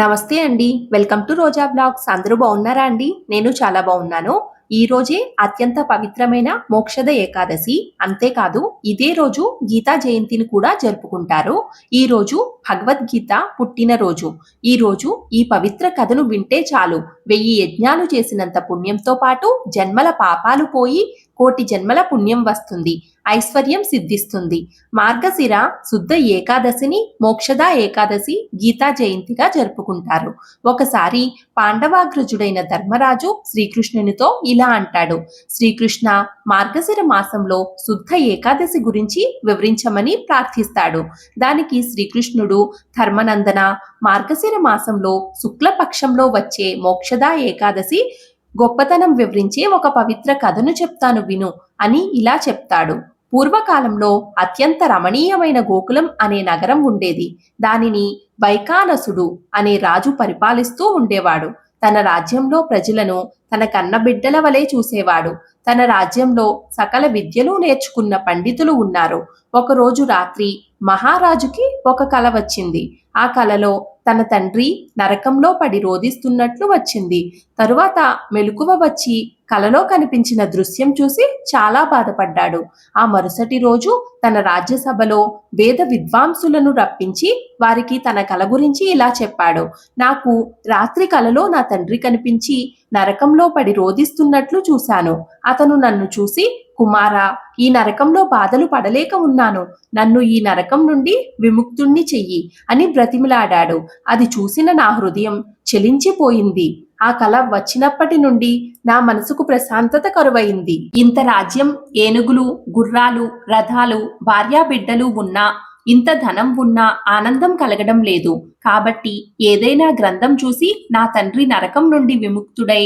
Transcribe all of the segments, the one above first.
నమస్తే అండి. Welcome to Roja vlogs. అందరూ బాగున్నారా అండి? నేను చాలా బాగున్నాను. ఈ రోజే అత్యంత పవిత్రమైన మోక్షద ఏకాదశి. అంతేకాదు ఇదే రోజు గీతా జయంతిని కూడా జరుపుకుంటారు. ఈ రోజు భగవద్గీత పుట్టిన రోజు. ఈ రోజు ఈ పవిత్ర కథను వింటే చాలు. వెయ్యి యజ్ఞాలు చేసినంత పుణ్యంతో పాటు జన్మల పాపాలు పోయి కోటి జన్మల పుణ్యం వస్తుంది ఐశ్వర్యం సిద్ధిస్తుంది. మార్గశిర శుద్ధ ఏకాదశిని మోక్షద ఏకాదశి గీతా జయంతిగా జరుపుకుంటారు. ఒకసారి పాండవాగ్రజుడైన ధర్మరాజు శ్రీకృష్ణునితో ఇలా అంటాడు శ్రీకృష్ణ మార్గశిర మాసంలో శుద్ధ ఏకాదశి గురించి వివరించమని ప్రార్థిస్తాడు. దానికి శ్రీకృష్ణుడు ధర్మనందన మార్గశిర మాసంలో శుక్లపక్షంలో వచ్చే మోక్ష మోక్షద ఏకాదశి గొప్పతనం వివరించే ఒక పవిత్ర కథను చెప్తాను విను అని ఇలా చెప్తాడు. పూర్వకాలంలో అత్యంత రమణీయమైన గోకులం అనే నగరం ఉండేది. దానిని వైకానసుడు అనే రాజు పరిపాలిస్తూ ఉండేవాడు. తన రాజ్యంలో ప్రజలను తన కన్నబిడ్డల వలె చూసేవాడు. తన రాజ్యంలో సకల విద్యలు నేర్చుకున్న పండితులు ఉన్నారు. ఒకరోజు రాత్రి మహారాజుకి ఒక కల వచ్చింది. ఆ కలలో తన తండ్రి నరకంలో పడి రోధిస్తున్నట్లు వచ్చింది. తరువాత మెలకువ వచ్చి కలలో కనిపించిన దృశ్యం చూసి చాలా బాధపడ్డాడు. ఆ మరుసటి రోజు తన రాజ్యసభలో వేద విద్వాంసులను రప్పించి వారికి తన కల గురించి ఇలా చెప్పాడు. నాకు రాత్రి కలలో నా తండ్రి కనిపించి నరకంలో పడి రోధిస్తున్నట్లు చూశాను. అతను నన్ను చూసి కుమారా ఈ నరకంలో బాధలు పడలేక ఉన్నాను. నన్ను ఈ నరకం నుండి విముక్తుణ్ణి చెయ్యి అని బ్రతిమిలాడాడు. అది చూసిన నా హృదయం చెలించిపోయింది. ఆ కల వచ్చినప్పటి నుండి నా మనసుకు ప్రశాంతత కరువైంది. ఇంత రాజ్యం ఏనుగులు గుర్రాలు రథాలు భార్యాబిడ్డలు ఉన్నా ఇంత ధనం ఉన్నా ఆనందం కలగడం లేదు. కాబట్టి ఏదైనా గ్రంథం చూసి నా తండ్రి నరకం నుండి విముక్తుడై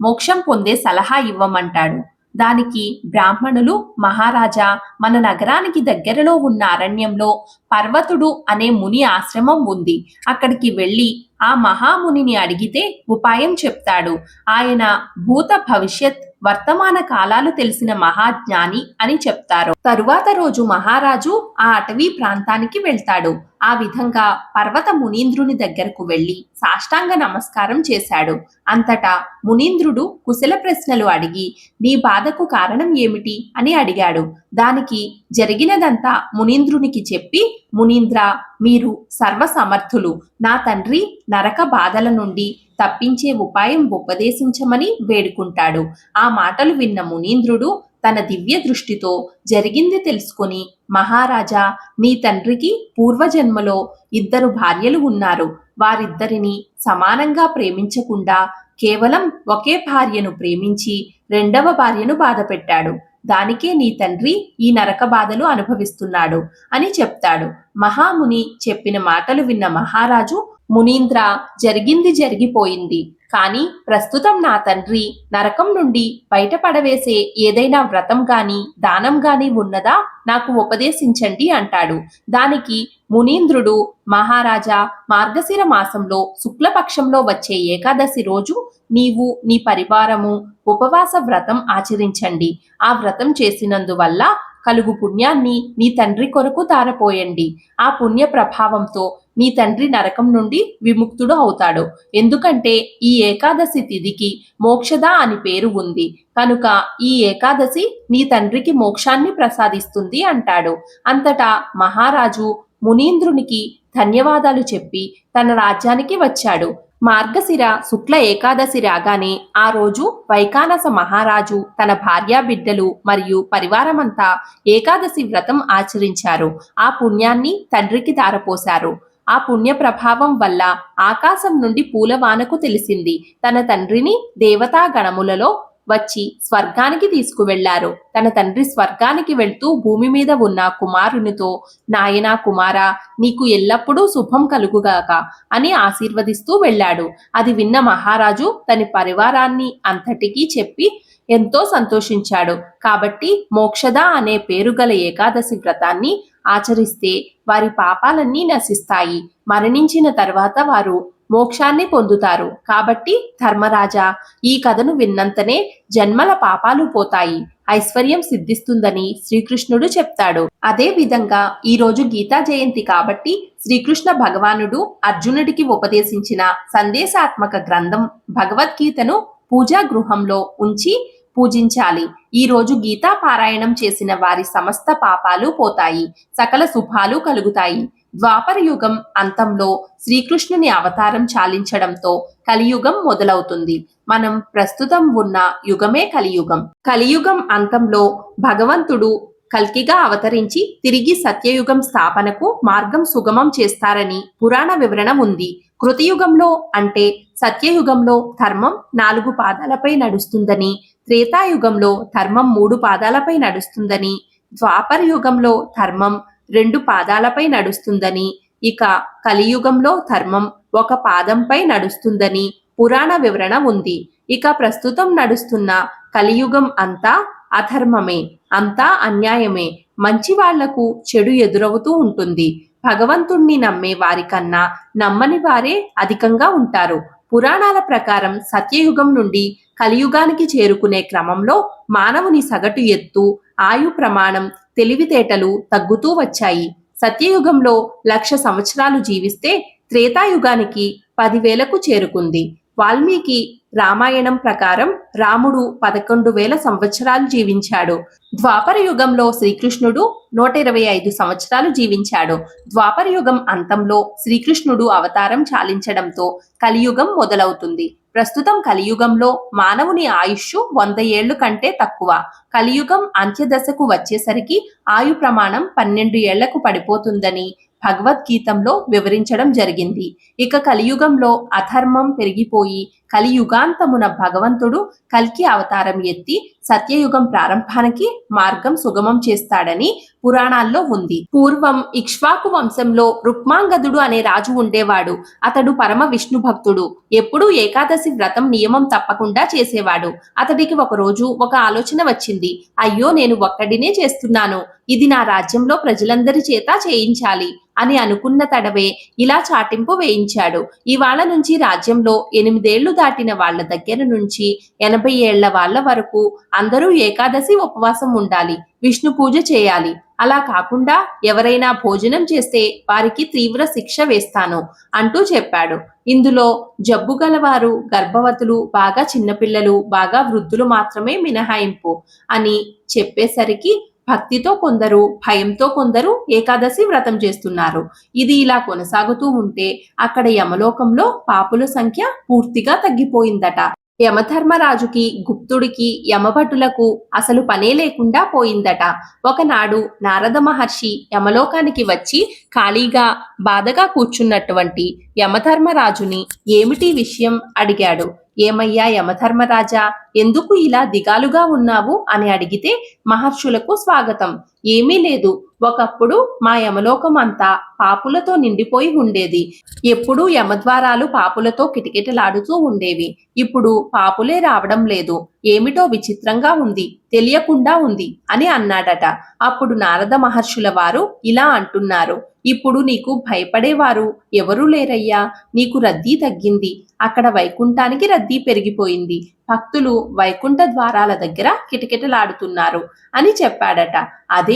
మోక్షం పొందే సలహా ఇవ్వమంటాడు. దానికి బ్రాహ్మణులు మహారాజా మన నగరానికి దగ్గరలో ఉన్న అరణ్యంలో పర్వతుడు అనే ముని ఆశ్రమం ఉంది. అక్కడికి వెళ్ళి ఆ మహామునిని అడిగితే ఉపాయం చెప్తాడు. ఆయన భూత భవిష్యత్ వర్తమాన కాలాలు తెలిసిన మహాజ్ఞాని అని చెప్తారు. తరువాత రోజు మహారాజు ఆ అటవీ ప్రాంతానికి వెళ్తాడు. ఆ విధంగా పర్వత మునీంద్రుని దగ్గరకు వెళ్ళి సాష్టాంగ నమస్కారం చేశాడు. అంతటా మునీంద్రుడు కుశల ప్రశ్నలు అడిగి నీ బాధకు కారణం ఏమిటి? అని అడిగాడు. దానికి జరిగినదంతా మునీంద్రునికి చెప్పి మునీంద్ర మీరు సర్వసమర్థులు. నా తండ్రి నరక బాధల నుండి తప్పించే ఉపాయం ఉపదేశించమని వేడుకుంటాడు. ఆ మాటలు విన్న మునీంద్రుడు తన దివ్య దృష్టితో జరిగింది తెలుసుకొని మహారాజా నీ తండ్రికి పూర్వజన్మలో ఇద్దరు భార్యలు ఉన్నారు. వారిద్దరిని సమానంగా ప్రేమించకుండా కేవలం ఒకే భార్యను ప్రేమించి రెండవ భార్యను బాధపెట్టాడు. దానికే నీ తండ్రి ఈ నరక బాధలు అనుభవిస్తున్నాడు అని చెప్తాడు. మహాముని చెప్పిన మాటలు విన్న మహారాజు మునీంద్ర జరిగింది జరిగిపోయింది. కానీ ప్రస్తుతం నా తండ్రి నరకం నుండి బయటపడవేసే ఏదైనా వ్రతం గాని దానం గాని ఉన్నదా? నాకు ఉపదేశించండి అంటాడు. దానికి మునీంద్రుడు మహారాజా మార్గశిర మాసంలో శుక్లపక్షంలో వచ్చే ఏకాదశి రోజు నీవు నీ పరివారము ఉపవాస వ్రతం ఆచరించండి. ఆ వ్రతం చేసినందువల్ల కలుగు పుణ్యాన్ని నీ తండ్రి కొరకు తారపోయండి. ఆ పుణ్య ప్రభావంతో నీ తండ్రి నరకం నుండి విముక్తుడు అవుతాడు. ఎందుకంటే ఈ ఏకాదశి తిథికి మోక్షద అని పేరు ఉంది. కనుక ఈ ఏకాదశి నీ తండ్రికి మోక్షాన్ని ప్రసాదిస్తుంది అంటాడు. అంతటా మహారాజు మునీంద్రునికి ధన్యవాదాలు చెప్పి తన రాజ్యానికి వచ్చాడు. మార్గశిర శుక్ల ఏకాదశి రాగానే ఆ రోజు వైకానస మహారాజు తన భార్యా బిడ్డలు మరియు పరివారమంతా ఏకాదశి వ్రతం ఆచరించారు. ఆ పుణ్యాన్ని తండ్రికి దారపోశారు ఆ పుణ్య ప్రభావం వల్ల ఆకాశం నుండి పూలవానకు తెలిసింది. తన తండ్రిని దేవతా గణములలో వచ్చి స్వర్గానికి తీసుకువెళ్ళారు. తన తండ్రి స్వర్గానికి వెళ్తూ భూమి మీద ఉన్న కుమారునితో నాయనా కుమారా నీకు ఎల్లప్పుడూ శుభం కలుగుగాక అని ఆశీర్వదిస్తూ వెళ్ళాడు. అది విన్న మహారాజు తన పరివారాన్ని అంతటికీ చెప్పి ఎంతో సంతోషించాడు. కాబట్టి మోక్షద అనే పేరు గల ఏకాదశి వ్రతాన్ని ఆచరిస్తే వారి పాపాలన్నీ నశిస్తాయి. మరణించిన తర్వాత వారు మోక్షాన్ని పొందుతారు. కాబట్టి ధర్మరాజా ఈ కథను విన్నంతనే జన్మల పాపాలు పోతాయి. ఐశ్వర్యం సిద్ధిస్తుందని శ్రీకృష్ణుడు చెప్తాడు. అదే విధంగా ఈ రోజు గీతా జయంతి కాబట్టి శ్రీకృష్ణ భగవానుడు అర్జునుడికి ఉపదేశించిన సందేశాత్మక గ్రంథం భగవద్గీతను పూజా గృహంలో ఉంచి పూజించాలి. ఈ రోజు గీతా పారాయణం చేసిన వారి సమస్త పాపాలు పోతాయి. సకల శుభాలు కలుగుతాయి. ద్వాపర యుగం అంతంలో శ్రీకృష్ణుని అవతారం చాలించడంతో కలియుగం మొదలవుతుంది. మనం ప్రస్తుతం ఉన్న యుగమే కలియుగం. కలియుగం అంతంలో భగవంతుడు కల్కిగా అవతరించి తిరిగి సత్యయుగం స్థాపనకు మార్గం సుగమం చేస్తారని పురాణ వివరణ ఉంది. కృతయుగంలో అంటే సత్యయుగంలో ధర్మం నాలుగు పాదాలపై నడుస్తుందని త్రేతాయుగంలో ధర్మం మూడు పాదాలపై నడుస్తుందని ద్వాపర యుగంలో ధర్మం రెండు పాదాలపై నడుస్తుందని ఇక కలియుగంలో ధర్మం ఒక పాదంపై నడుస్తుందని పురాణ వివరణ ఉంది. ఇక ప్రస్తుతం నడుస్తున్న కలియుగం అంతా అధర్మమే అంతా అన్యాయమే. మంచి వాళ్ళకు చెడు ఎదురవుతూ ఉంటుంది. భగవంతుణ్ణి నమ్మే వారికన్నా నమ్మని వారే అధికంగా ఉంటారు. పురాణాల ప్రకారం సత్యయుగం నుండి కలియుగానికి చేరుకునే క్రమంలో మానవుని సగటు ఎత్తు ఆయు ప్రమాణం తెలివితేటలు తగ్గుతూ వచ్చాయి. సత్యయుగంలో లక్ష సంవత్సరాలు జీవిస్తే త్రేతాయుగానికి పదివేలకు చేరుకుంది. వాల్మీకి రామాయణం ప్రకారం రాముడు పదకొండు వేల సంవత్సరాలు జీవించాడు. ద్వాపర యుగంలో శ్రీకృష్ణుడు నూట ఇరవై ఐదు సంవత్సరాలు జీవించాడు. ద్వాపర యుగం అంతంలో శ్రీకృష్ణుడు అవతారం చాలించడంతో కలియుగం మొదలవుతుంది. ప్రస్తుతం కలియుగంలో మానవుని ఆయుష్ వంద ఏళ్ళు కంటే తక్కువ. కలియుగం అంత్యదశకు వచ్చేసరికి ఆయు ప్రమాణం పన్నెండు ఏళ్ళకు పడిపోతుందని భగవద్గీతంలో వివరించడం జరిగింది. ఇక కలియుగంలో అధర్మం పెరిగిపోయి కలియుగాంతమున భగవంతుడు కల్కి అవతారం ఎత్తి సత్యయుగం ప్రారంభానికి మార్గం సుగమం చేస్తాడని పురాణాల్లో ఉంది. పూర్వం ఇక్ష్వాకు వంశంలో రుక్మాంగదుడు అనే రాజు ఉండేవాడు. అతడు పరమ విష్ణు భక్తుడు. ఎప్పుడూ ఏకాదశి వ్రతం నియమం తప్పకుండా చేసేవాడు. అతడికి ఒక రోజు ఒక ఆలోచన వచ్చింది. అయ్యో నేను ఒక్కడినే చేస్తున్నాను. ఇది నా రాజ్యంలో ప్రజలందరి చేత చేయించాలి అని అనుకున్న తడవే ఇలా చాటింపు వేయించాడు. ఇవాళ నుంచి రాజ్యంలో ఎనిమిదేళ్ళు దాటిన వాళ్ళ దగ్గర నుంచి ఎనభై ఏళ్ళ వాళ్ళ వరకు అందరూ ఏకాదశి ఉపవాసం ఉండాలి విష్ణు పూజ చేయాలి. అలా కాకుండా ఎవరైనా భోజనం చేస్తే వారికి తీవ్ర శిక్ష వేస్తాను అంటూ చెప్పాడు. ఇందులో జబ్బు గలవారు గర్భవతులు బాగా చిన్నపిల్లలు బాగా వృద్ధులు మాత్రమే మినహాయింపు అని చెప్పేసరికి భక్తితో కొందరు భయంతో కొందరు ఏకాదశి వ్రతం చేస్తున్నారు. ఇది ఇలా కొనసాగుతూ ఉంటే అక్కడ యమలోకంలో పాపుల సంఖ్య పూర్తిగా తగ్గిపోయిందట. యమధర్మరాజుకి గుప్తుడికి యమభటులకు అసలు పనే లేకుండా పోయిందట. ఒకనాడు నారద మహర్షి యమలోకానికి వచ్చి ఖాళీగా బాధగా కూర్చున్నటువంటి యమధర్మరాజుని ఏమిటి విషయం అడిగాడు. ఏమయ్యా యమధర్మరాజా? ఎందుకు ఇలా దిగాలుగా ఉన్నావు? అని అడిగితే మహర్షులకు స్వాగతం. ఏమీ లేదు. ఒకప్పుడు మా యమలోకం అంతా పాపులతో నిండిపోయి ఉండేది. ఎప్పుడూ యమద్వారాలు పాపులతో కిటకిటలాడుతూ ఉండేవి. ఇప్పుడు పాపులే రావడం లేదు. ఏమిటో విచిత్రంగా ఉంది. తెలియకుండా ఉంది అని అన్నాడట. అప్పుడు నారద మహర్షుల వారు ఇలా అంటున్నారు. ఇప్పుడు నీకు భయపడేవారు ఎవరూ లేరయ్యా. నీకు రద్దీ తగ్గింది. అక్కడ వైకుంఠానికి రద్దీ పెరిగిపోయింది. భక్తులు వైకుంఠ ద్వారాల దగ్గర కిటకిటలాడుతున్నారు అని చెప్పాడట.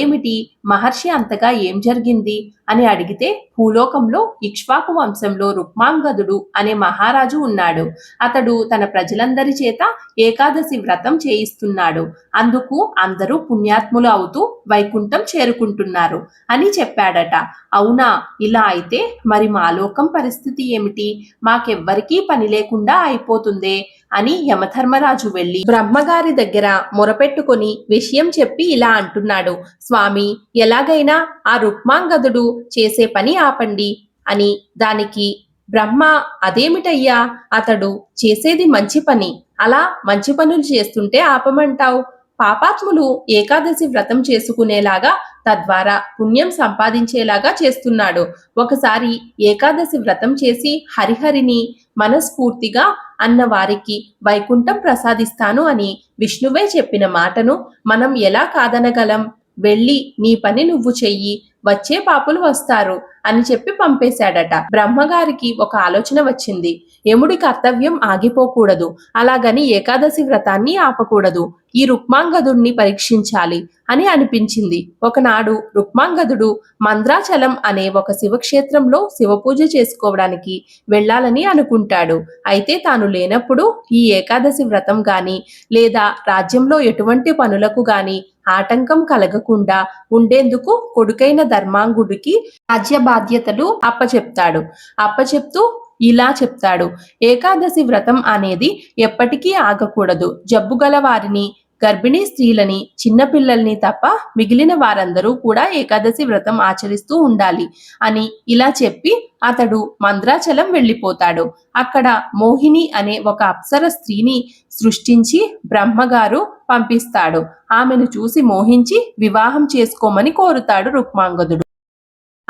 అదేమిటి మహర్షి అంతగా ఏం జరిగింది? అని అడిగితే భూలోకంలో ఇక్ష్వాకు వంశంలో రుక్మాంగదుడు అనే మహారాజు ఉన్నాడు. అతడు తన ప్రజలందరి చేత ఏకాదశి వ్రతం చేయిస్తున్నాడు. అందుకు అందరూ పుణ్యాత్ములు అవుతూ వైకుంఠం చేరుకుంటున్నారు అని చెప్పాడట. అవునా? ఇలా అయితే మరి మా లోకం పరిస్థితి ఏమిటి? మాకెవ్వరికీ పని లేకుండా అయిపోతుందే? అని యమధర్మరాజు వెళ్ళి బ్రహ్మగారి దగ్గర మొరపెట్టుకొని విషయం చెప్పి ఇలా అంటున్నాడు. స్వామి ఎలాగైనా ఆ రుక్మాంగదుడు చేసే పని ఆపండి అని దానికి బ్రహ్మ అదేమిటయ్యా? అతడు చేసేది మంచి పని. అలా మంచి పనులు చేస్తుంటే ఆపమంటావు? పాపాత్ములు ఏకాదశి వ్రతం చేసుకునేలాగా తద్వారా పుణ్యం సంపాదించేలాగా చేస్తున్నాడు. ఒకసారి ఏకాదశి వ్రతం చేసి హరిహరిని మనస్ఫూర్తిగా అన్న వారికి వైకుంఠం ప్రసాదిస్తాను అని విష్ణువే చెప్పిన మాటను మనం ఎలా కాదనగలం? వెళ్ళి నీ పని నువ్వు చెయ్యి వచ్చే పాపులు వస్తారు అని చెప్పి పంపేశాడట. బ్రహ్మగారికి ఒక ఆలోచన వచ్చింది. యముడి కర్తవ్యం ఆగిపోకూడదు. అలాగని ఏకాదశి వ్రతాన్ని ఆపకూడదు. ఈ రుక్మాంగదుడిని పరీక్షించాలి అని అనిపించింది. ఒకనాడు రుక్మాంగదుడు మంద్రాచలం అనే ఒక శివక్షేత్రంలో శివపూజ చేసుకోవడానికి వెళ్ళాలని అనుకుంటాడు. అయితే తాను లేనప్పుడు ఈ ఏకాదశి వ్రతం గాని లేదా రాజ్యంలో ఎటువంటి పనులకు గాని ఆటంకం కలగకుండా ఉండేందుకు కొడుకైన ధర్మాంగుడికి రాజ్య బాధ్యతలు అప్పచెప్తాడు. అప్పచెప్తూ ఇలా చెప్తాడు. ఏకాదశి వ్రతం అనేది ఎప్పటికీ ఆగకూడదు. జబ్బు గల వారిని గర్భిణీ స్త్రీలని చిన్నపిల్లల్ని తప్ప మిగిలిన వారందరూ కూడా ఏకాదశి వ్రతం ఆచరిస్తూ ఉండాలి అని ఇలా చెప్పి అతడు మంద్రాచలం వెళ్ళిపోతాడు. అక్కడ మోహిని అనే ఒక అప్సర స్త్రీని సృష్టించి బ్రహ్మగారు పంపిస్తాడు. ఆమెను చూసి మోహించి వివాహం చేసుకోమని కోరుతాడు రుక్మాంగదుడు.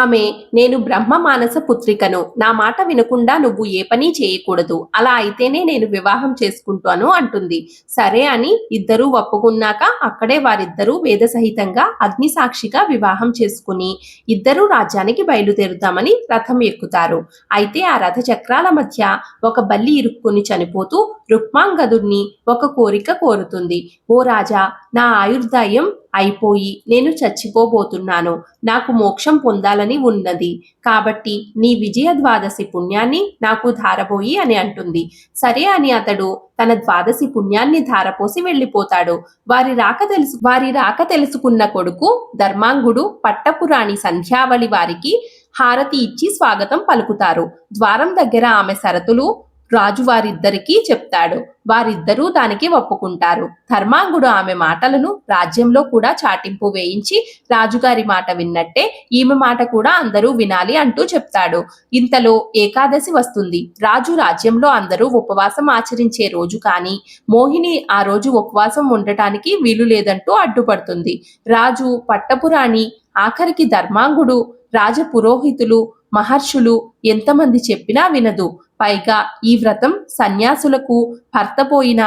ఆమె నేను బ్రహ్మ మానస పుత్రికను. నా మాట వినకుండా నువ్వు ఏ పని చేయకూడదు. అలా అయితేనే నేను వివాహం చేసుకుంటాను అంటుంది. సరే అని ఇద్దరూ ఒప్పుకున్నాక అక్కడే వారిద్దరూ వేద సహితంగా అగ్ని సాక్షిగా వివాహం చేసుకుని ఇద్దరూ రాజ్యానికి బయలుదేరుతామని రథం ఎక్కుతారు. అయితే ఆ రథ చక్రాల మధ్య ఒక బల్లి ఇరుక్కుని చనిపోతూ రుక్మాంగదుడిని ఒక కోరిక కోరుతుంది. ఓ రాజా నా ఆయుర్దాయం అయిపోయి నేను చచ్చిపోబోతున్నాను. నాకు మోక్షం పొందాలని ఉన్నది. కాబట్టి నీ విజయ ద్వాదశి పుణ్యాన్ని నాకు ధారపోయి అని అంటుంది. సరే అని అతడు తన ద్వాదశి పుణ్యాన్ని ధారపోసి వెళ్ళిపోతాడు. వారి రాక తెలుసు వారి రాక తెలుసుకున్న కొడుకు ధర్మాంగుడు పట్టపురాణి సంధ్యావళి వారికి హారతి ఇచ్చి స్వాగతం పలుకుతారు. ద్వారం దగ్గర ఆమె సరతులు రాజు వారిద్దరికీ చెప్తాడు. వారిద్దరూ దానికి ఒప్పుకుంటారు. ధర్మాంగుడు ఆమె మాటలను రాజ్యంలో కూడా చాటింపు వేయించి రాజుగారి మాట విన్నట్టే ఈమె మాట కూడా అందరూ వినాలి అంటూ చెప్తాడు. ఇంతలో ఏకాదశి వస్తుంది. రాజు రాజ్యంలో అందరూ ఉపవాసం ఆచరించే రోజు కానీ మోహిని ఆ రోజు ఉపవాసం ఉండటానికి వీలు లేదంటూ అడ్డుపడుతుంది. రాజు పట్టపురాణి ఆఖరికి ధర్మాంగుడు రాజ పురోహితులు మహర్షులు ఎంతమంది చెప్పినా వినదు. పైగా ఈ వ్రతం సన్యాసులకు భర్తపోయిన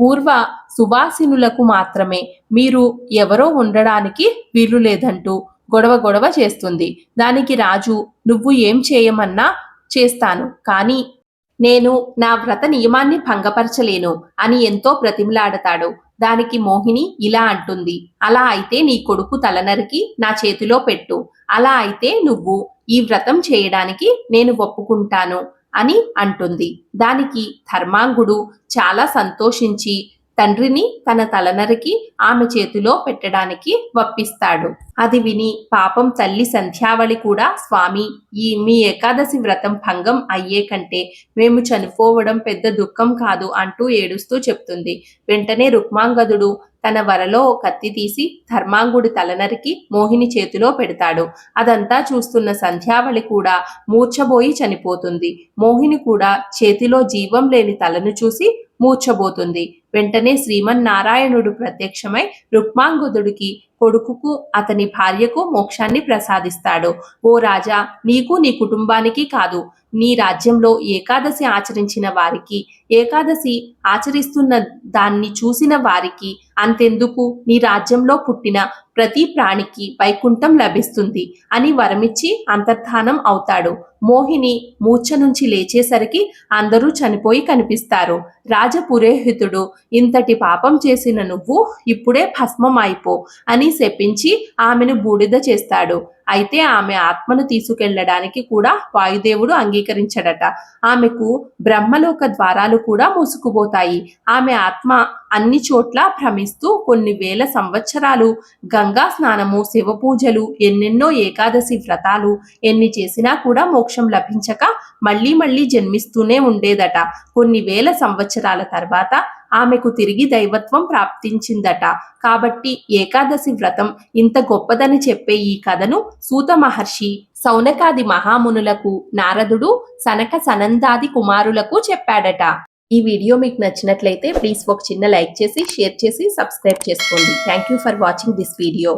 పూర్వ సువాసినులకు మాత్రమే. మీరు ఎవరో ఉండడానికి వీలు లేదంటూ గొడవ గొడవ చేస్తుంది. దానికి రాజు నువ్వు ఏం చేయమన్నా చేస్తాను కానీ నేను నా వ్రత నియమాన్ని భంగపరచలేను అని ఎంతో ప్రతిమలాడతాడు దానికి మోహిని ఇలా అంటుంది అలా అయితే నీ కొడుకు తలనరికి నా చేతిలో పెట్టు. అలా అయితే నువ్వు ఈ వ్రతం చేయడానికి నేను ఒప్పుకుంటాను. అని అంటుంది. దానికి ధర్మాంగుడు చాలా సంతోషించి తండ్రిని తన తలనరికి ఆమె చేతిలో పెట్టడానికి వప్పిస్తాడు. అది విని పాపం తల్లి సంధ్యావళి కూడా స్వామి ఈ మీ ఏకాదశి వ్రతం భంగం అయ్యే కంటే మేము చనిపోవడం పెద్ద దుఃఖం కాదు అంటూ ఏడుస్తూ చెప్తుంది. వెంటనే రుక్మాంగదుడు తన వరలో ఓ కత్తి తీసి ధర్మాంగుడి తలనరికి మోహిని చేతిలో పెడతాడు. అదంతా చూస్తున్న సంధ్యావళి కూడా మూర్ఛబోయి చనిపోతుంది. మోహిని కూడా చేతిలో జీవం లేని తలను చూసి మూర్ఛబోతుంది. వెంటనే శ్రీమన్నారాయణుడు ప్రత్యక్షమై రుక్మాంగుదుడికి కొడుకుకు అతని భార్యకు మోక్షాన్ని ప్రసాదిస్తాడు. ఓ రాజా నీకు నీ కుటుంబానికి కాదు. నీ రాజ్యంలో ఏకాదశి ఆచరించిన వారికి ఏకాదశి ఆచరిస్తున్న దాన్ని చూసిన వారికి అంతెందుకు? నీ రాజ్యంలో పుట్టిన ప్రతి ప్రాణికి వైకుంఠం లభిస్తుంది అని వరమిచ్చి అంతర్ధానం అవుతాడు. మోహిని మూర్ఛ నుంచి లేచేసరికి అందరూ చనిపోయి కనిపిస్తారు. రాజపురోహితుడు ఇంతటి పాపం చేసిన నువ్వు ఇప్పుడే భస్మం అయిపో అని శపించి ఆమెను బూడిద చేస్తాడు. అయితే ఆమె ఆత్మను తీసుకెళ్ళడానికి కూడా వాయుదేవుడు అంగీకరించడట. ఆమెకు బ్రహ్మలోక ద్వారాలు కూడా మూసుకుపోతాయి. ఆమె ఆత్మ అన్ని చోట్ల భ్రమిస్తూ కొన్ని వేల సంవత్సరాలు గంగా స్నానము శివ పూజలు ఎన్నెన్నో ఏకాదశి వ్రతాలు ఎన్ని చేసినా కూడా మోక్షం లభించక మళ్ళీ మళ్ళీ జన్మిస్తూనే ఉండేదట. కొన్ని వేల సంవత్సరాల తర్వాత ఆమెకు తిరిగి దైవత్వం ప్రాప్తించిందట. కాబట్టి ఏకాదశి వ్రతం ఇంత గొప్పదని చెప్పే ఈ కథను సూత మహర్షి సౌనకాది మహామునులకు నారదుడు సనక సనందాది కుమారులకు చెప్పాడట. ఈ వీడియో మీకు నచ్చినట్లయితే ప్లీజ్ ఒక చిన్న లైక్ చేసి షేర్ చేసి సబ్స్క్రైబ్ చేసుకోండి. Thank you for watching this video